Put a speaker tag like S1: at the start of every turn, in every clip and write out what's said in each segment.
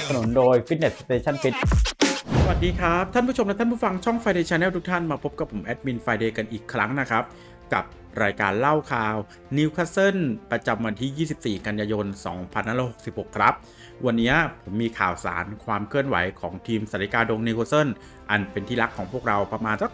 S1: นับสนุนโดย Fitness Station Fit
S2: สวัสดีครับ ท่านผู้ชมและท่านผู้ฟังช่อง Friday Channel ทุกท่านมาพบกับผมแอดมิน Friday กันอีกครั้งนะครับ กับรายการเล่าข่าวนิวคาสเซิลประจำวันที่ 24 กันยายน 2566 ครับ วันนี้ผมมีข่าวสารความเคลื่อนไหวของทีมสาริกาดงนิวคาสเซิลอันเป็นที่รักของพวกเราประมาณสัก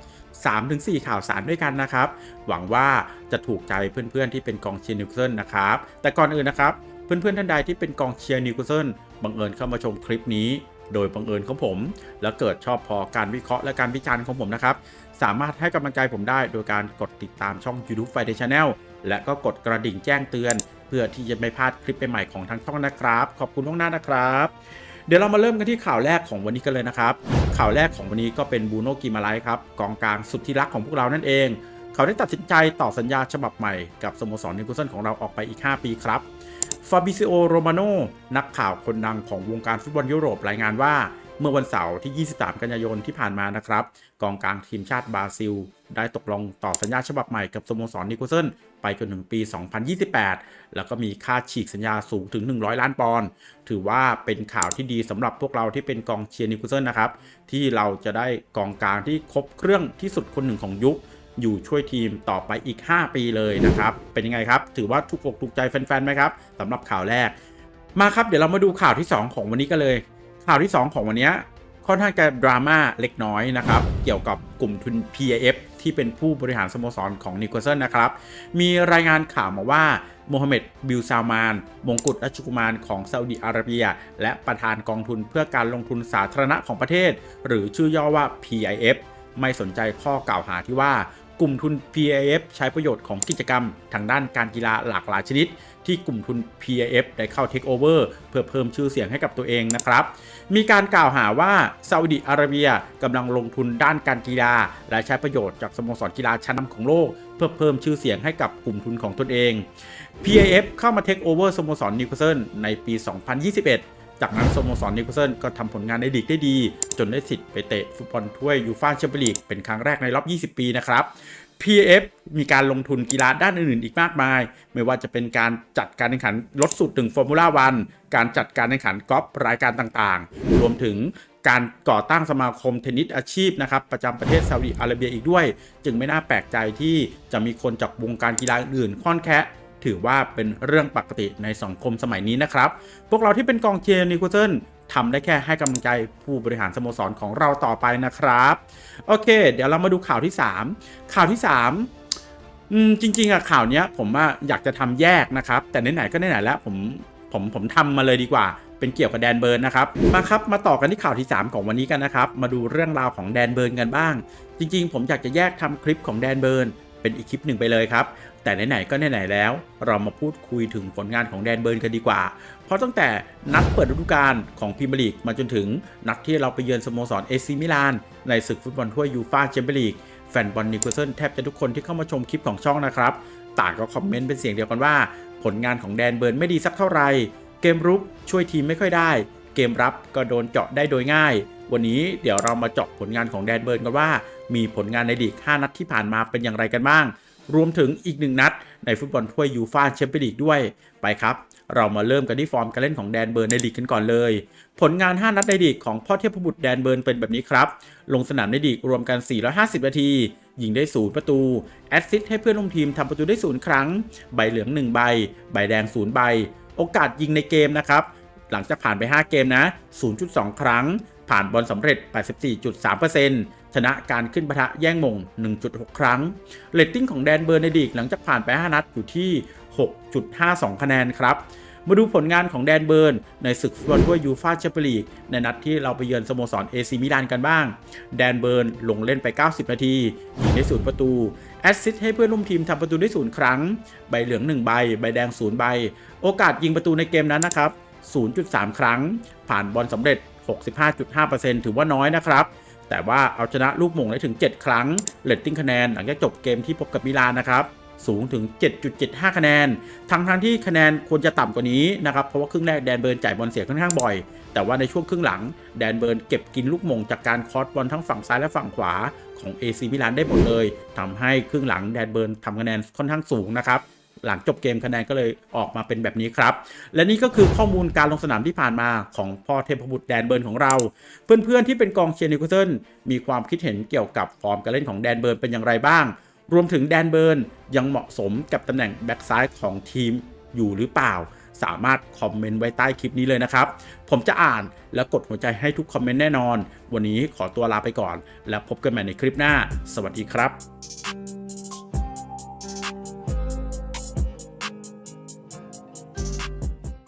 S2: 3-4 ข่าวสารด้วยกันนะครับ หวังว่าจะถูกใจเพื่อนๆที่เป็นกองเชียร์นิวคาสเซิลนะครับ แต่ก่อนอื่นนะครับ เพื่อนๆท่านใดที่เป็นกองเชียร์นิวคาสเซิลบังเอิญเข้ามาชมคลิปนี้ โดยบังเอิญของผม แล้วเกิดชอบพอการวิเคราะห์และการวิจารณ์ของผมนะครับ สามารถให้กำลังใจผมได้โดยการกดติดตามช่อง YouTube Friday Channel และก็กดกระดิ่งแจ้งเตือน เพื่อที่จะไม่พลาดคลิปใหม่ๆของทางช่องนะครับ ขอบคุณล่วงหน้านะครับเดี๋ยวเรามาเริ่มกันที่ข่าวแรกของวันนี้กันเลยนะครับ ข่าวแรกของวันนี้ก็เป็นบูโนกิมาไลครับกองกลางสุดที่รักของพวกเรานั่นเอง เขาได้ตัดสินใจต่อสัญญาฉบับใหม่กับสโมสรนิวคาสเซิลของเราออกไปอีก 5 ปีครับ ฟาบิซิโอ โรมาโนนักข่าวคนดังของวงการฟุตบอลยุโรปรายงานว่า เมื่อวันเสาร์ที่ 23 กันยายนที่ผ่านมานะครับ กองกลางทีมชาติบราซิล ได้ตกลงต่อสัญญาฉบับใหม่กับสโมสรนิโคเซนไปจนถึงปี 2028 แล้วก็มีค่าฉีกสัญญาสูงถึง 100 ล้านปอนด์ถือว่าเป็นข่าวที่ดีสำหรับพวกเราที่เป็นกองเชียร์นิโคเซนนะครับที่เราจะได้กองกลางที่ครบเครื่องที่สุดคนหนึ่งของยุค อยู่ช่วยทีมต่อไปอีก 5 ปีเลยนะครับ เป็นยังไงครับ ถือว่าถูกอกถูกใจแฟนๆไหมครับสำหรับข่าวแรก มาครับเดี๋ยวเรามาดูข่าวที่ 2 ของวันนี้กันเลย ข่าวที่ 2 ของวันนี้ค่อนข้างจะดราม่าเล็กน้อยนะครับ เกี่ยวกับกลุ่มทุน PAF ที่เป็นผู้บริหารสโมสรของนิโคลเซนนะครับ มีรายงานข่าวมาว่าโมฮัมเหม็ดบิลซาวมาน มงกุฎราชกุมารของซาอุดิอาระเบีย และประธานกองทุนเพื่อการลงทุนสาธารณะของประเทศ หรือชื่อย่อว่า PIF ไม่สนใจข้อกล่าวหาที่ว่า กลุ่มทุน PIF ใช้ประโยชน์ของกิจกรรม ทางด้านการกีฬาหลากหลายชนิด ที่กลุ่มทุน PIF ได้เข้าเทคโอเวอร์เพื่อเพิ่มชื่อเสียงให้กับตัวเองนะครับ มีการกล่าวหาว่าซาอุดิอาระเบียกำลังลงทุนด้านการกีฬา และใช้ประโยชน์จากสโมสรกีฬาชั้นนำของโลก เพื่อเพิ่มชื่อเสียงให้กับกลุ่มทุนของตนเอง PIF เข้ามาเทคโอเวอร์สโมสรนิวคาสเซิลในปี 2021 จากนั้นสโมสรนิวคาสเซิลก็ทำผลงานในลีกได้ดี จนได้สิทธิ์ไปเตะฟุตบอลถ้วยยูฟ่าแชมเปี้ยนลีกเป็นครั้งแรกในรอบ 20 ปีนะครับ PF มีการลงทุนกีฬาด้านอื่นๆอีกมากมาย ไม่ว่าจะเป็นการจัดการแข่งขันรถสูตรถึงฟอร์มูล่าวันการจัดการแข่งขันกอล์ฟรายการต่างๆ รวมถึงการก่อตั้งสมาคมเทนนิสอาชีพนะครับประจำประเทศซาอุดิอาระเบียอีกด้วย จึงไม่น่าแปลกใจที่จะมีคนจากวงการกีฬาอื่นๆค่อนแคะ ถือว่าเป็นเรื่องปกติในสังคมสมัยนี้นะครับ พวกเราที่เป็นกองเชียร์นิโคลเซนทำได้แค่ให้กำลังใจผู้บริหารสโมสรของเราต่อไปนะครับ โอเค เดี๋ยวเรามาดูข่าวที่ 3 ข่าวที่ 3 อืมจริง ๆอะข่าวเนี้ยผมว่าอยากจะทำแยกนะครับ แต่ไหนๆก็ไหนๆแล้วผมผมผมทำมาเลยดีกว่าเป็นเกี่ยวกับแดนเบิร์นนะครับ มาครับ มาต่อกันที่ข่าวที่ 3 ของวันนี้กันนะครับ มาดูเรื่องราวของแดนเบิร์นกันบ้าง จริง ๆ ผมอยากจะแยกทำคลิปของแดนเบิร์น เป็นอีกคลิปหนึ่งไปเลยครับ แต่ไหนๆก็ไหนๆแล้ว เรามาพูดคุยถึงผลงานของแดนเบิร์นกันดีกว่า เพราะตั้งแต่นัดเปิดฤดูกาลของพรีเมียร์ลีกมาจนถึงนัดที่เราไปเยือนสโมสรเอซิมิลานในศึกฟุตบอลถ้วยยูฟ่าแชมเปี้ยนลีกแฟนบอลนิโคลเซนแทบจะทุกคนที่เข้ามาชมคลิปของช่องนะครับต่างก็คอมเมนต์เป็นเสียงเดียวกันว่า ผลงานของแดนเบิร์นไม่ดีสักเท่าไหร่เกมรุกช่วยทีมไม่ค่อยได้ เกมรับก็โดนเจาะได้โดยง่าย วันนี้เดี๋ยวเรามาเจาะผลงานของแดนเบิร์นกันว่า มีผลงานในลีก 5 นัดที่ผ่านมาเป็นอย่างไรกันบ้าง รวมถึงอีกหนึ่งนัด ในฟุตบอลถ้วยยูฟ่าแชมเปี้ยนลีกด้วยไปครับ เรามาเริ่มกันที่ฟอร์มการเล่นของแดนเบิร์นในลีกกันก่อนเลย ผลงาน 5 นัดในลีกของพ่อเทพบุตรแดนเบิร์นเป็นแบบนี้ครับ ลงสนามในลีกรวมกัน 450 นาทียิงได้ 0 ประตู แอสซิสต์ให้เพื่อนร่วมทีมทำประตูได้ 0 ครั้ง ใบเหลือง 1 ใบ ใบแดง 0 ใบ โอกาสยิงในเกมนะครับ หลังจากผ่านไป 5 เกมนะ 0.2 ครั้ง ผ่านบอลสำเร็จ 84.3%ชนะการขึ้นปะทะแย่งมง 1.6 ครั้งเรตติ้งของแดนเบิร์นในลีกหลังจากผ่านไป 5 นัดอยู่ที่ 6.52 คะแนนครับ มาดูผลงานของแดนเบิร์น ในศึกฟุตบอลถ้วยยูฟ่าแชมเปี้ยนลีก ในนัดที่เราไปเยือนสโมสรเอซิมิลานกันบ้าง แดนเบิร์นลงเล่นไป 90 นาทียิงได้0ประตู แอสซิสต์ให้เพื่อนร่วมทีมทำประตูได้0ครั้ง ใบเหลือง 1 ใบ ใบแดง 0 ใบ โอกาสยิงประตูในเกมนั้นนะครับ0.3 ครั้ง ผ่านบอลสำเร็จ 65.5%ถือว่าน้อยนะครับ แต่ว่าเอาชนะลูกหม่งได้ถึง 7 ครั้งเรตติ้งคะแนนหลังจากจบเกมที่พบกับมิลานนะครับสูงถึง 7.75 คะแนน ทั้งทั้งที่คะแนนควรจะต่ำกว่านี้นะครับ เพราะว่าครึ่งแรกแดนเบิร์นจ่ายบอลเสียค่อนข้างบ่อย แต่ว่าในช่วงครึ่งหลังแดนเบิร์นเก็บกินลูกหม่งจากการคอสบอลทั้งฝั่งซ้ายและฝั่งขวาของ AC มิลานได้หมดเลยทำให้ครึ่งหลังแดนเบิร์นทำคะแนนค่อนข้างสูงนะครับ หลังจบเกมคะแนนก็เลยออกมาเป็นแบบนี้ครับ และนี่ก็คือข้อมูลการลงสนามที่ผ่านมาของพ่อเทพบุตรแดนเบิร์นของเรา เพื่อนๆที่เป็นกองเชียร์นิวคาสเซิลมีความคิดเห็นเกี่ยวกับฟอร์มการเล่นของแดนเบิร์นเป็นอย่างไรบ้าง รวมถึงแดนเบิร์นยังเหมาะสมกับตำแหน่งแบ็กซ้ายของทีมอยู่หรือเปล่า สามารถคอมเมนต์ไว้ใต้คลิปนี้เลยนะครับ ผมจะอ่านและกดหัวใจให้ทุกคอมเมนต์แน่นอน วันนี้ขอตัวลาไปก่อน แล้วพบกันใหม่ในคลิปหน้า สวัสดีครับ